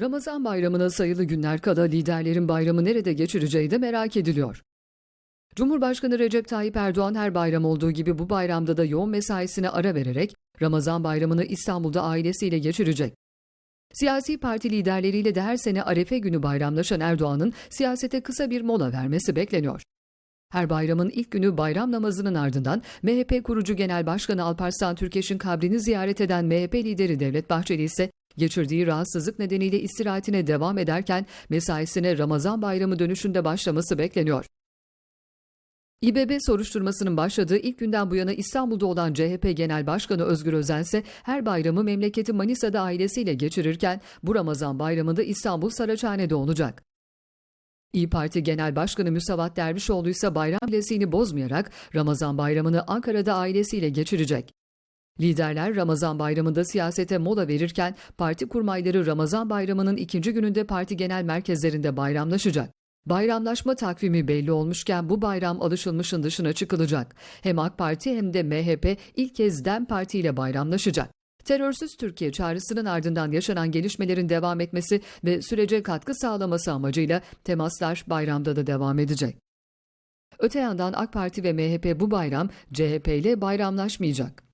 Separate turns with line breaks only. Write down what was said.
Ramazan bayramına sayılı günler kala liderlerin bayramı nerede geçireceği de merak ediliyor. Cumhurbaşkanı Recep Tayyip Erdoğan her bayram olduğu gibi bu bayramda da yoğun mesaisine ara vererek Ramazan bayramını İstanbul'da ailesiyle geçirecek. Siyasi parti liderleriyle de her sene Arefe günü bayramlaşan Erdoğan'ın siyasete kısa bir mola vermesi bekleniyor. Her bayramın ilk günü bayram namazının ardından MHP kurucu Genel Başkanı Alparslan Türkeş'in kabrini ziyaret eden MHP lideri Devlet Bahçeli ise geçirdiği rahatsızlık nedeniyle istirahatine devam ederken mesaisine Ramazan bayramı dönüşünde başlaması bekleniyor. İBB soruşturmasının başladığı ilk günden bu yana İstanbul'da olan CHP Genel Başkanı Özgür Özel ise her bayramı memleketi Manisa'da ailesiyle geçirirken bu Ramazan bayramında İstanbul Saraçhane'de olacak. İyi Parti Genel Başkanı Müsavat Dervişoğlu ise bayram bilesiğini bozmayarak Ramazan bayramını Ankara'da ailesiyle geçirecek. Liderler Ramazan bayramında siyasete mola verirken parti kurmayları Ramazan bayramının ikinci gününde parti genel merkezlerinde bayramlaşacak. Bayramlaşma takvimi belli olmuşken bu bayram alışılmışın dışına çıkılacak. Hem AK Parti hem de MHP ilk kez DEM Parti ile bayramlaşacak. Terörsüz Türkiye çağrısının ardından yaşanan gelişmelerin devam etmesi ve sürece katkı sağlaması amacıyla temaslar bayramda da devam edecek. Öte yandan AK Parti ve MHP bu bayram CHP ile bayramlaşmayacak.